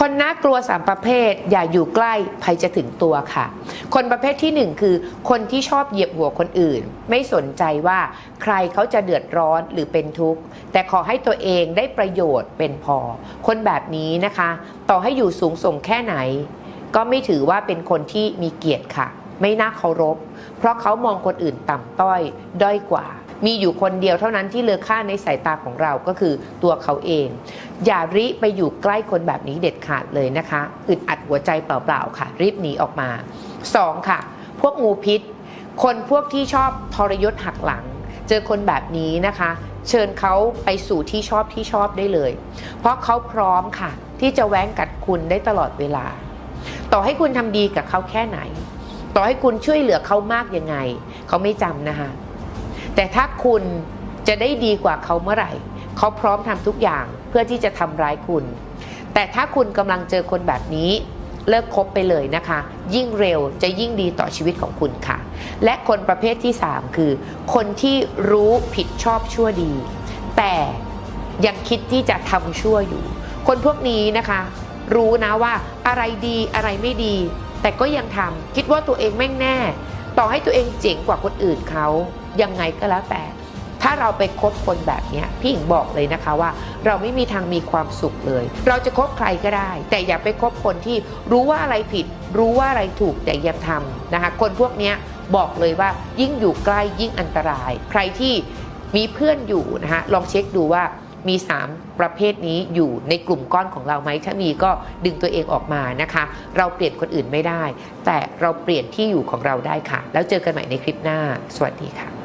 คนน่ากลัวสามประเภท อย่าอยู่ใกล้ภัยจะถึงตัวค่ะ คนประเภทที่หนึ่งคือ คนที่ชอบเหยียบหัวคนอื่น ไม่สนใจว่าใครเขาจะเดือดร้อนหรือเป็นทุกข์ แต่ขอให้ตัวเองได้ประโยชน์เป็นพอ คนแบบนี้นะคะ ต่อให้อยู่สูงส่งแค่ไหน ก็ไม่ถือว่าเป็นคนที่มีเกียรติค่ะ ไม่น่าเคารพ เพราะเขามองคนอื่นต่ำต้อย ด้อยกว่า มีอยู่คนเดียวเท่านั้นที่เลอค่าในสายตาของเราก็คือตัวเขาเอง อย่าริไปอยู่ใกล้คนแบบนี้เด็ดขาดเลยนะคะอึดอัดหัวใจเปล่าๆค่ะ รีบหนีออกมา 2. ค่ะ พวกงูพิษ คนพวกที่ชอบทรยศหักหลัง เจอคนแบบนี้นะคะ เชิญเขาไปสู่ที่ชอบที่ชอบได้เลย เพราะเขาพร้อมค่ะ ที่จะแว้งกัดคุณได้ตลอดเวลา ต่อให้คุณทำดีกับเขาแค่ไหน ต่อให้คุณช่วยเหลือเขามากยังไง เขาไม่จำนะคะ แต่ถ้าคุณจะได้ดีกว่าเขาเมื่อไหร่ เขาพร้อมทำทุกอย่างเพื่อที่จะทำร้ายคุณ แต่ถ้าคุณกำลังเจอคนแบบนี้ เลิกคบไปเลยนะคะ ยิ่งเร็วจะยิ่งดีต่อชีวิตของคุณค่ะ และคนประเภทที่ 3 คือ คนที่รู้ผิดชอบชั่วดี แต่ยังคิดที่จะทำชั่วอยู่ คนพวกนี้นะคะ รู้นะว่าอะไรดีอะไรไม่ดี แต่ก็ยังทำคิดว่าตัวเองแม่งแน่ ต่อให้ตัวเองเจ๋งกว่าคนอื่นเขายังไงก็แล้วแต่ ถ้าเราไปคบคนแบบนี้พี่หญิงบอกเลยนะคะว่า เราไม่มีทางมีความสุขเลย เราจะคบใครก็ได้ แต่อย่าไปคบคนที่รู้ว่าอะไรผิด รู้ว่าอะไรถูกแต่ยังทำนะคะคนพวกนี้บอกเลยว่ายิ่งอยู่ใกล้ยิ่งอันตราย ใครที่มีเพื่อนอยู่นะคะลองเช็คดูว่า มี 3 ประเภทนี้อยู่ในกลุ่มก้อนของเราไหมถ้ามีก็ดึงตัวเองออกมานะคะ เราเปลี่ยนคนอื่นไม่ได้ แต่เราเปลี่ยนที่อยู่ของเราได้ค่ะ แล้วเจอกันใหม่ในคลิปหน้า สวัสดีค่ะ